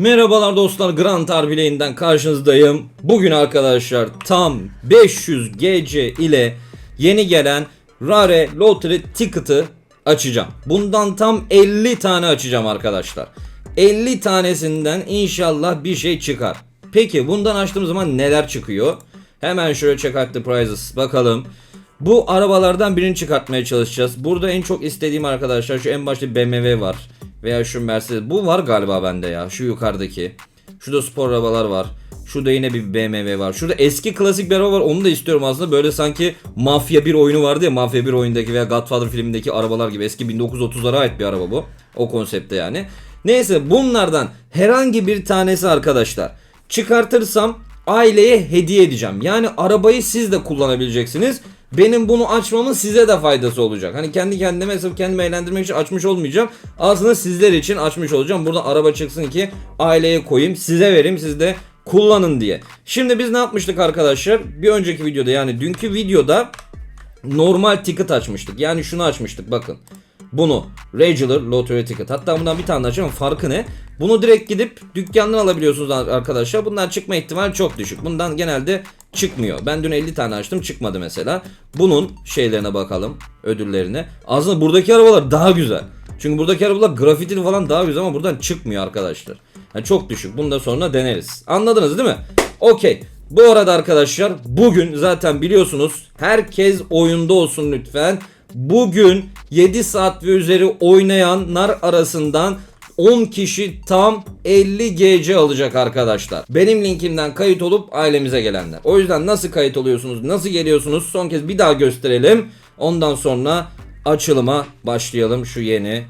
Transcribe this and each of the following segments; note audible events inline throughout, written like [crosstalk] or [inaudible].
Merhabalar dostlar Grand Arbileğinden karşınızdayım. Bugün arkadaşlar tam 500 GC ile yeni gelen Rare Lottery Ticket'ı açacağım. Bundan tam 50 tane açacağım arkadaşlar. 50 tanesinden inşallah bir şey çıkar. Peki bundan açtığım zaman neler çıkıyor? Hemen şöyle check out the prizes bakalım. Bu arabalardan birini çıkartmaya çalışacağız. Burada en çok istediğim arkadaşlar şu en başta BMW var. Veya şu Mercedes. Bu var galiba bende ya. Şu yukarıdaki. Şurada spor arabalar var. Şurada yine bir BMW var. Şurada eski klasik bir araba var. Onu da istiyorum aslında. Böyle sanki Mafya bir oyunu vardı ya. Mafya bir oyundaki veya Godfather filmindeki arabalar gibi. Eski 1930'lara ait bir araba bu. O konsepte yani. Neyse bunlardan herhangi bir tanesi arkadaşlar. Çıkartırsam aileye hediye edeceğim. Yani arabayı siz de kullanabileceksiniz. Benim bunu açmamın size de faydası olacak. Hani kendi kendime sırf kendimi eğlendirmek için açmış olmayacağım. Aslında sizler için açmış olacağım. Burada araba çıksın ki aileye koyayım, size vereyim, siz de kullanın diye. Şimdi biz ne yapmıştık arkadaşlar? Bir önceki videoda yani dünkü videoda normal ticket açmıştık. Yani şunu açmıştık bakın. Bunu Regular Lottery Ticket. Hatta bundan bir tane açacağım. Farkı ne? Bunu direkt gidip dükkandan alabiliyorsunuz ar- arkadaşlar. Bundan çıkma ihtimali çok düşük. Bundan genelde çıkmıyor. Ben dün 50 tane açtım çıkmadı mesela. Bunun şeylerine bakalım. Ödüllerine. Aslında buradaki arabalar daha güzel. Çünkü buradaki arabalar grafitili falan daha güzel ama buradan çıkmıyor arkadaşlar. Yani çok düşük. Bunu da sonra deneriz. Anladınız değil mi? Okey. Bu arada arkadaşlar bugün zaten biliyorsunuz herkes oyunda olsun lütfen. Bugün 7 saat ve üzeri oynayanlar arasından 10 kişi tam 50 GC alacak arkadaşlar. Benim linkimden kayıt olup ailemize gelenler. O yüzden nasıl kayıt oluyorsunuz, nasıl geliyorsunuz son kez bir daha gösterelim. Ondan sonra açılıma başlayalım şu yeni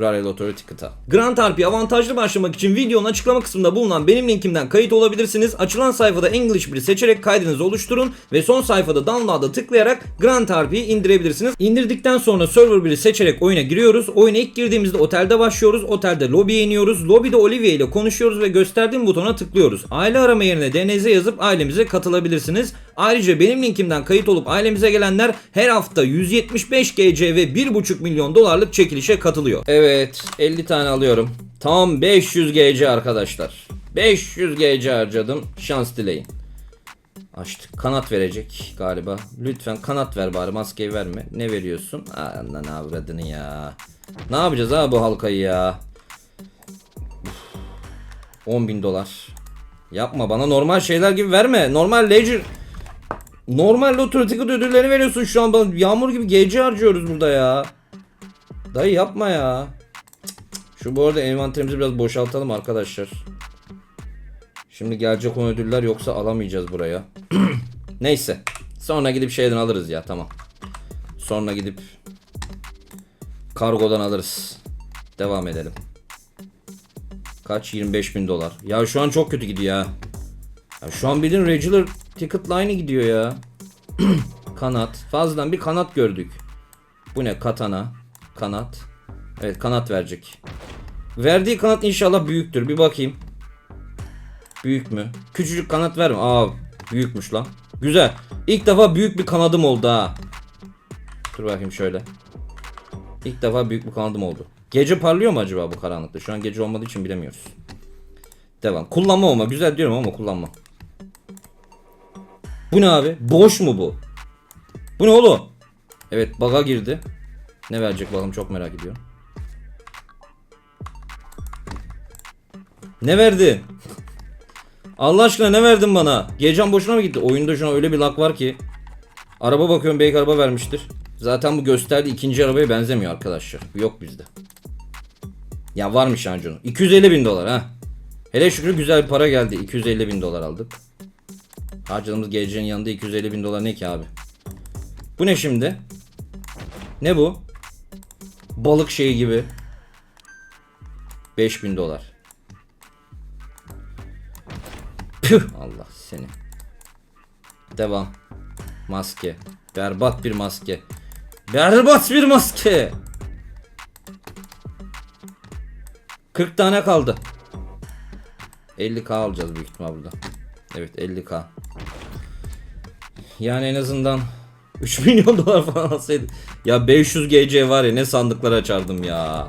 Rare Lottery Ticket'a. Grand RP avantajlı başlamak için videonun açıklama kısmında bulunan benim linkimden kayıt olabilirsiniz. Açılan sayfada English 1 seçerek kaydınızı oluşturun ve son sayfada download'a tıklayarak Grand RP'yi indirebilirsiniz. İndirdikten sonra server 1'i seçerek oyuna giriyoruz. Oyuna ilk girdiğimizde otelde başlıyoruz. Otelde lobiye iniyoruz. Lobide Olivia ile konuşuyoruz ve gösterdiğim butona tıklıyoruz. Aile arama yerine DNZ yazıp ailemize katılabilirsiniz. Ayrıca benim linkimden kayıt olup ailemize gelenler her hafta 175 GC ve 1,5 milyon dolarlık çekilişe katılıyor. Evet 50 tane alıyorum. Tam 500 GC arkadaşlar. 500 GC harcadım. Şans dileyin. Açtık. Kanat verecek galiba. Lütfen kanat ver bari maskeyi verme. Ne veriyorsun? Aa, ne avradını ya. Ne yapacağız abi bu halkayı ya? 10 bin dolar. Yapma bana normal şeyler gibi verme. Normal ledger. Normal ticket ödülleri veriyorsun şu an bana. Yağmur gibi gece harcıyoruz burada ya. Dayı yapma ya. Şu bu arada envanterimizi biraz boşaltalım arkadaşlar. Şimdi gelecek o ödüller yoksa alamayacağız buraya. [clears throat] Neyse. Sonra gidip şeyden alırız ya tamam. Sonra gidip kargodan alırız. Devam edelim. Kaç? 25 bin dolar. Ya şu an çok kötü gidiyor ya. ya şu an bildiğin regular ticket line'ı gidiyor ya. [clears throat] kanat. Fazladan bir kanat gördük. Bu ne? Katana. Kanat. Evet kanat verecek. Verdiği kanat inşallah büyüktür. Bir bakayım. Büyük mü? Küçücük kanat verme. Aa büyükmüş lan. Güzel. İlk defa büyük bir kanadım oldu ha. Dur bakayım şöyle. İlk defa büyük bir kanadım oldu. Gece parlıyor mu acaba bu karanlıkta? Şu an gece olmadığı için bilemiyoruz. Devam. Kullanma olma. Güzel diyorum ama kullanma. Bu ne abi? Boş mu bu? Bu ne oğlum? Evet baga girdi. Ne verecek bakalım çok merak ediyorum. Ne verdi? Allah aşkına ne verdin bana? Gecem boşuna mı gitti? Oyunda şu an öyle bir lag var ki. Araba bakıyorum belki araba vermiştir. Zaten bu gösterdiği ikinci arabaya benzemiyor arkadaşlar. Yok bizde. Ya varmış Ancunu. 250 bin dolar ha. Hele şükür güzel bir para geldi. 250 bin dolar aldık. Harcadığımız gecenin yanında 250 bin dolar ne ki abi? Bu ne şimdi? Ne bu? Balık şeyi gibi. 5000 dolar. Püh Allah seni. Devam. Maske. Berbat bir maske. Berbat bir maske. 40 tane kaldı. 50k alacağız büyük ihtimal burada. Evet 50k. Yani en azından [laughs] 3 milyon dolar falan alsaydı. Ya 500 GC var ya ne sandıklar açardım ya.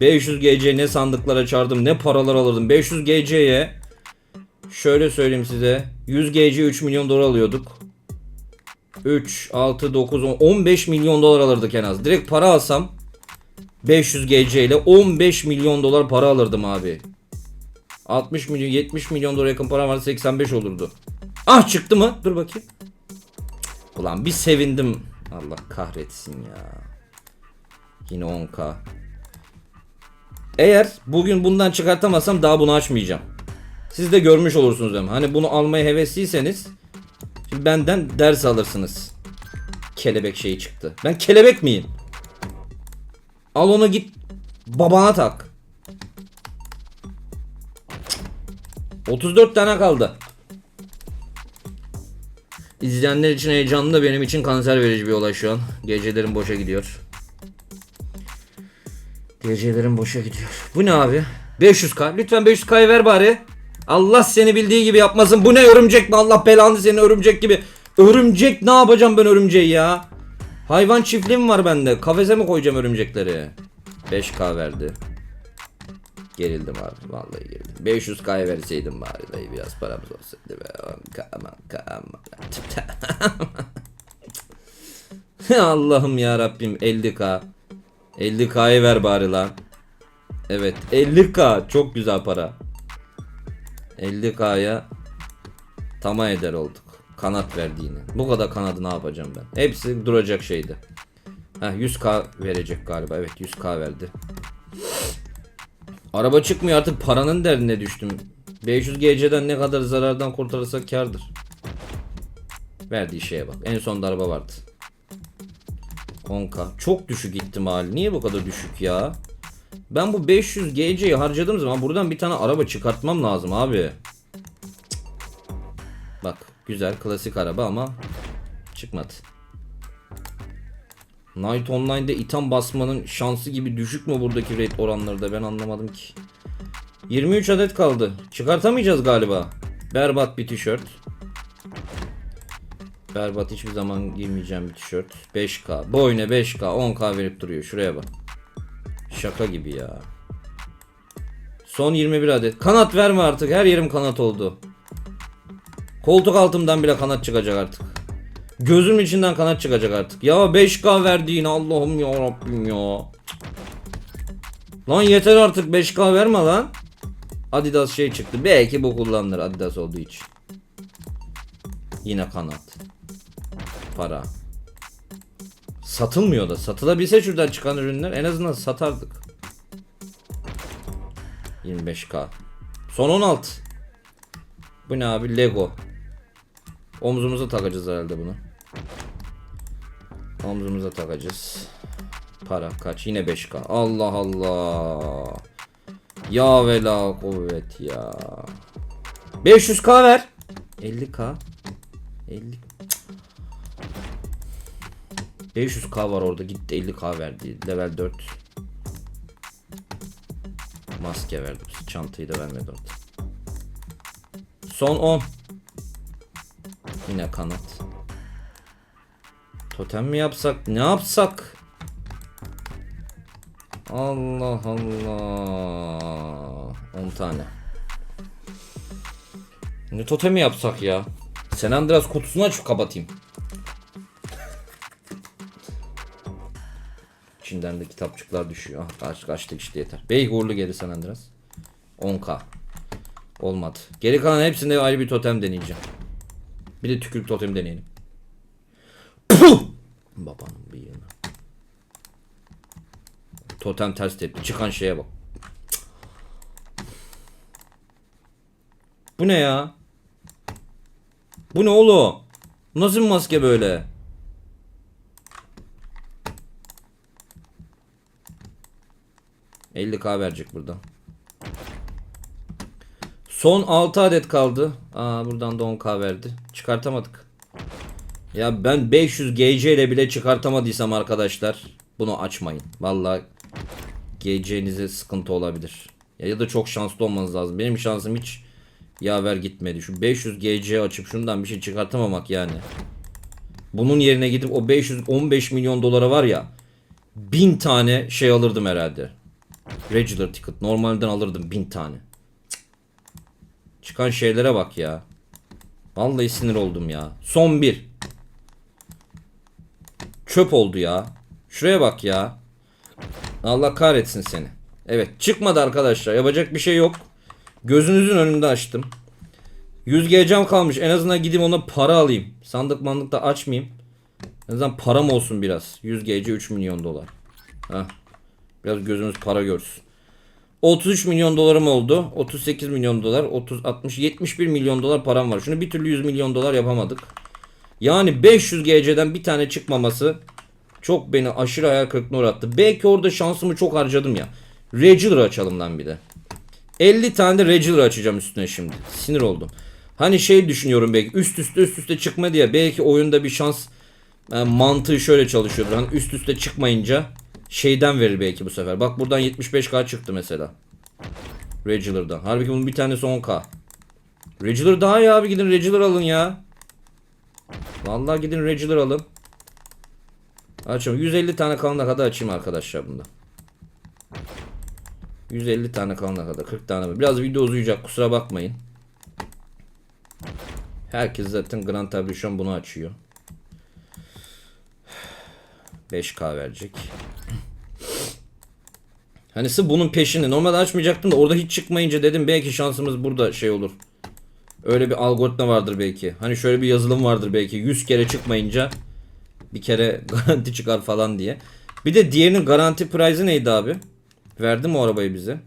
500 GC ne sandıklar açardım ne paralar alırdım. 500 GC'ye şöyle söyleyeyim size 100 GC 3 milyon dolar alıyorduk. 3, 6, 9, 10, 15 milyon dolar alırdık en az. Direkt para alsam 500 GC ile 15 milyon dolar para alırdım abi. 60 milyon 70 milyon dolara yakın para var 85 olurdu. Ah çıktı mı? Dur bakayım. Ulan bir sevindim. Allah kahretsin ya. Yine 10k. Eğer bugün bundan çıkartamazsam daha bunu açmayacağım. Siz de görmüş olursunuz ama. Hani bunu almaya hevesliyseniz şimdi benden ders alırsınız. Kelebek şeyi çıktı. Ben kelebek miyim? Al onu git babana tak. 34 tane kaldı. İzleyenler için heyecanlı benim için kanser verici bir olay şu an. Gecelerim boşa gidiyor. Gecelerim boşa gidiyor. Bu ne abi? 500k. Lütfen 500k'yı ver bari. Allah seni bildiği gibi yapmasın. Bu ne örümcek mi? Allah belanı seni örümcek gibi. Örümcek ne yapacağım ben örümceği ya? Hayvan çiftliğim var bende. Kafese mi koyacağım örümcekleri? 5k verdi. Gerildim abi. Vallahi gerildim. 500k verseydim bari dayı biraz paramız olsaydı be. Aman aman. [laughs] Allah'ım ya Rabbim 50k. 50k'yı ver bari lan. Evet 50k çok güzel para. 50k'ya tamam eder olduk. Kanat verdiğini. Bu kadar kanadı ne yapacağım ben? Hepsi duracak şeydi. Heh 100k verecek galiba. Evet 100k verdi. Araba çıkmıyor artık paranın derdine düştüm. 500 GC'den ne kadar zarardan kurtarırsak kardır. Verdiği şeye bak. En son araba vardı. 10k. Çok düşük ihtimal. Niye bu kadar düşük ya? Ben bu 500 GC'yi harcadığım zaman buradan bir tane araba çıkartmam lazım abi. Bak güzel klasik araba ama çıkmadı. Night Online'da item basmanın şansı gibi düşük mü buradaki rate oranları da ben anlamadım ki. 23 adet kaldı. Çıkartamayacağız galiba. Berbat bir tişört. Berbat hiçbir zaman giymeyeceğim bir tişört. 5K. Boyuna 5K 10K verip duruyor. Şuraya bak. Şaka gibi ya. Son 21 adet. Kanat verme artık. Her yerim kanat oldu. Koltuk altımdan bile kanat çıkacak artık. Gözüm içinden kanat çıkacak artık. Ya 5K verdiğin Allah'ım ya Rabbim ya. Lan yeter artık 5K verme lan. Adidas şey çıktı. Belki bu kullanılır Adidas olduğu için. Yine kanat. Para. Satılmıyor da. Satılabilse şuradan çıkan ürünler en azından satardık. 25k. Son 16. Bu ne abi? Lego. Omzumuza takacağız herhalde bunu. Omzumuza takacağız. Para kaç? Yine 5k. Allah Allah. Ya vela kuvvet ya. 500k ver. 50k. 50 500k var orada gitti 50k verdi. Level 4. Maske verdi. Çantayı da vermedi orada. Son 10. Yine kanat. Totem mi yapsak? Ne yapsak? Allah Allah. 10 tane. Ne totemi yapsak ya? Sen Andreas kutusunu açıp kapatayım. İçinden de kitapçıklar düşüyor. Ah kaç kaçtık işte yeter. Bey uğurlu gelir San Andreas. 10k. Olmadı. Geri kalan hepsinde ayrı bir totem deneyeceğim. Bir de tükürük totem deneyelim. Babanın bir yana. Totem ters tepki. Çıkan şeye bak. Bu ne ya? Bu ne oğlum? Nasıl bir maske böyle? k verecek burada. Son 6 adet kaldı. Aa buradan da 10k verdi. Çıkartamadık. Ya ben 500 GC ile bile çıkartamadıysam arkadaşlar bunu açmayın. Vallahi GC'nize sıkıntı olabilir. Ya, ya da çok şanslı olmanız lazım. Benim şansım hiç yaver gitmedi. Şu 500 GC açıp şundan bir şey çıkartamamak yani. Bunun yerine gidip o 515 milyon dolara var ya 1000 tane şey alırdım herhalde. Regular ticket. Normalden alırdım 1000 tane. Cık. Çıkan şeylere bak ya. Vallahi sinir oldum ya. Son bir. Çöp oldu ya. Şuraya bak ya. Allah kahretsin seni. Evet çıkmadı arkadaşlar. Yapacak bir şey yok. Gözünüzün önünde açtım. 100 GC'm kalmış. En azından gideyim ona para alayım. Sandık mandık da açmayayım. En azından param olsun biraz. 100 GC 3 milyon dolar. Heh. Biraz gözümüz para görsün. 33 milyon dolarım oldu. 38 milyon dolar. 30, 60, 71 milyon dolar param var. Şunu bir türlü 100 milyon dolar yapamadık. Yani 500 GC'den bir tane çıkmaması çok beni aşırı hayal kırıklığına uğrattı. Belki orada şansımı çok harcadım ya. Regular açalım lan bir de. 50 tane de regular açacağım üstüne şimdi. Sinir oldum. Hani şey düşünüyorum belki üst üste üst üste çıkma diye belki oyunda bir şans e, mantığı şöyle çalışıyordur. Hani üst üste çıkmayınca şeyden verir belki bu sefer. Bak buradan 75k çıktı mesela. Regular'dan. Halbuki bunun bir tanesi 10k. Regular daha iyi abi gidin regular alın ya. Vallahi gidin regular alın. Açıyorum. 150 tane kalana kadar açayım arkadaşlar bunda. 150 tane kalana kadar 40 tane mi? Biraz video uzayacak kusura bakmayın. Herkes zaten Grand Tableau bunu açıyor. 5K verecek. Hani bunun peşini normalde açmayacaktım da orada hiç çıkmayınca dedim belki şansımız burada şey olur. Öyle bir algoritma vardır belki. Hani şöyle bir yazılım vardır belki. 100 kere çıkmayınca bir kere [laughs] garanti çıkar falan diye. Bir de diğerinin garanti price'ı neydi abi? Verdi mi o arabayı bize?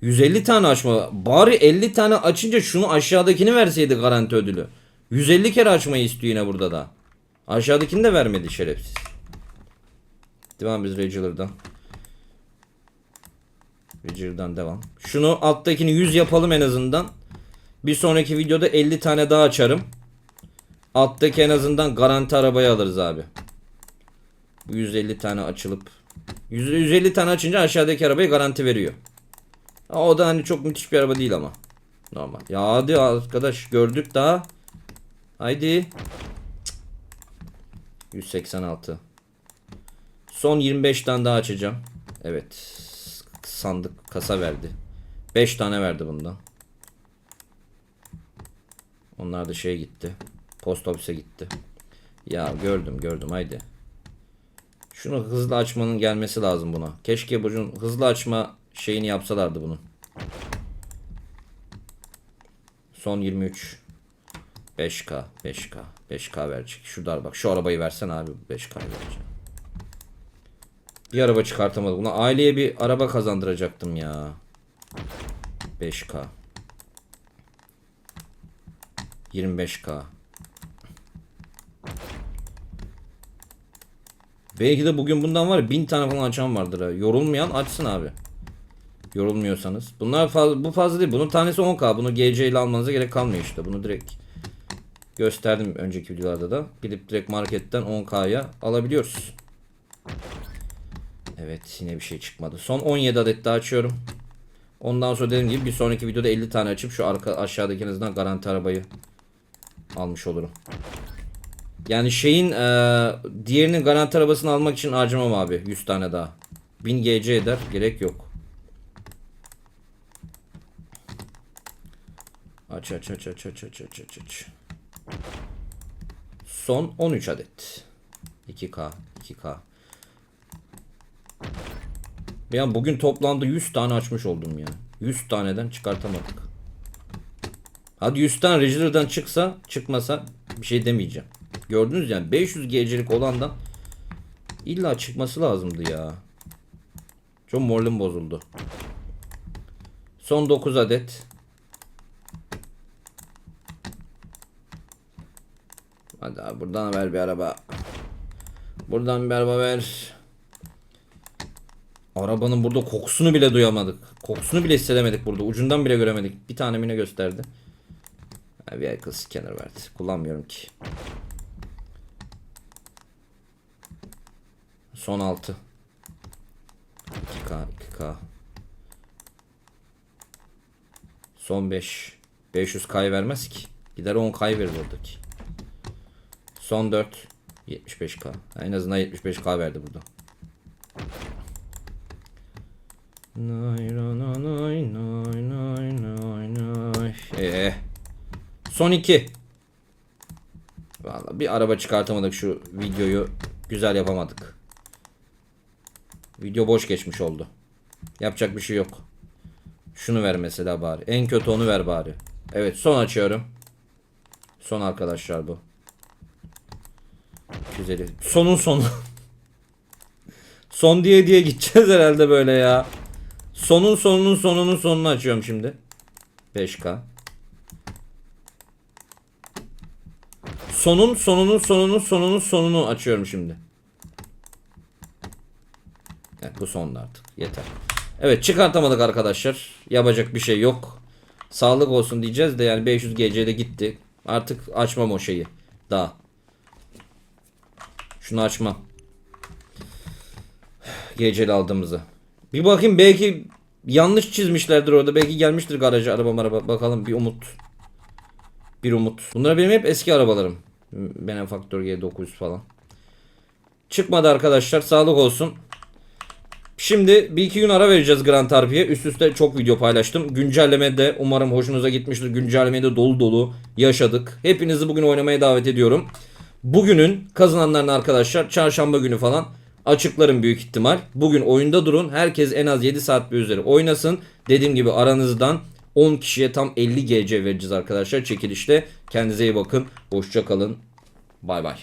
150 tane açma. Bari 50 tane açınca şunu aşağıdakini verseydi garanti ödülü. 150 kere açmayı istiyor yine burada da. Aşağıdakini de vermedi şerefsiz. Devam biz Regular'dan. Regular'dan devam. Şunu alttakini 100 yapalım en azından. Bir sonraki videoda 50 tane daha açarım. Alttaki en azından garanti arabayı alırız abi. Bu 150 tane açılıp 100 150 tane açınca aşağıdaki arabayı garanti veriyor. O da hani çok müthiş bir araba değil ama. Normal. Ya hadi arkadaş gördük daha. Haydi. Cık. 186. Son 25 tane daha açacağım. Evet. Sandık kasa verdi. 5 tane verdi bundan. Onlar da şeye gitti. Post ofise gitti. Ya gördüm gördüm haydi. Şunu hızlı açmanın gelmesi lazım buna. Keşke bunun hızlı açma şeyini yapsalardı bunun. Son 23. 5K, 5K, 5K verecek. Şurada bak şu arabayı versen abi 5K vereceğim. Bir araba çıkartamadık. Buna aileye bir araba kazandıracaktım ya. 5K. 25K. Belki de bugün bundan var ya bin tane falan açan vardır ha. Yorulmayan açsın abi. Yorulmuyorsanız. Bunlar fazla, bu fazla değil. Bunun tanesi 10k. Bunu GC ile almanıza gerek kalmıyor işte. Bunu direkt gösterdim önceki videolarda da. Gidip direkt marketten 10k'ya alabiliyoruz. Evet yine bir şey çıkmadı. Son 17 adet daha açıyorum. Ondan sonra dediğim gibi bir sonraki videoda 50 tane açıp şu arka aşağıdaki en azından garanti arabayı almış olurum. Yani şeyin e, diğerinin garanti arabasını almak için harcamam abi 100 tane daha. 1000 GC eder gerek yok. Aç aç aç aç aç aç aç aç aç. Son 13 adet. 2K 2K. Bir an bugün toplamda 100 tane açmış oldum ya. 100 taneden çıkartamadık. Hadi 100 tane çıksa çıkmasa bir şey demeyeceğim. Gördünüz yani 500 gecelik olandan illa çıkması lazımdı ya. Çok moralim bozuldu. Son 9 adet. Hadi abi buradan ver bir araba. Buradan bir araba ver. Arabanın burada kokusunu bile duyamadık. Kokusunu bile hissedemedik burada. Ucundan bile göremedik. Bir tane mine gösterdi. Vehicle scanner verdi. Kullanmıyorum ki. Son 6. 2K 2K. Son 5. 500 K vermez ki. Gider 10 K verir oradaki. Son 4. 75K. En azından 75K verdi burada. Nay, nay, nay, nay, nay, nay. Ee, son iki. Vallahi bir araba çıkartamadık şu videoyu güzel yapamadık. Video boş geçmiş oldu. Yapacak bir şey yok. Şunu ver mesela bari. En kötü onu ver bari. Evet son açıyorum. Son arkadaşlar bu. Güzeli. Sonun sonu. [laughs] Son diye diye gideceğiz herhalde böyle ya. Sonun sonunun sonunun sonunu açıyorum şimdi. 5K. Sonun sonunun sonunun sonunun sonunu açıyorum şimdi. Evet bu sondu artık. Yeter. Evet çıkartamadık arkadaşlar. Yapacak bir şey yok. Sağlık olsun diyeceğiz de yani 500 GC'de gitti. Artık açmam o şeyi. Daha. Şunu açmam. GC'li aldığımızı. Bir bakayım belki yanlış çizmişlerdir orada. Belki gelmiştir garaja araba araba. Bakalım bir umut. Bir umut. Bunlar benim hep eski arabalarım. Benim Faktör G900 falan. Çıkmadı arkadaşlar. Sağlık olsun. Şimdi bir iki gün ara vereceğiz Grand Tarpi'ye. Üst üste çok video paylaştım. Güncelleme de umarım hoşunuza gitmiştir. Güncellemeyi de dolu dolu yaşadık. Hepinizi bugün oynamaya davet ediyorum. Bugünün kazananlarını arkadaşlar çarşamba günü falan açıklarım büyük ihtimal. Bugün oyunda durun. Herkes en az 7 saat bir üzeri oynasın. Dediğim gibi aranızdan 10 kişiye tam 50 GC vereceğiz arkadaşlar çekilişte. Kendinize iyi bakın. Hoşça kalın. Bay bay.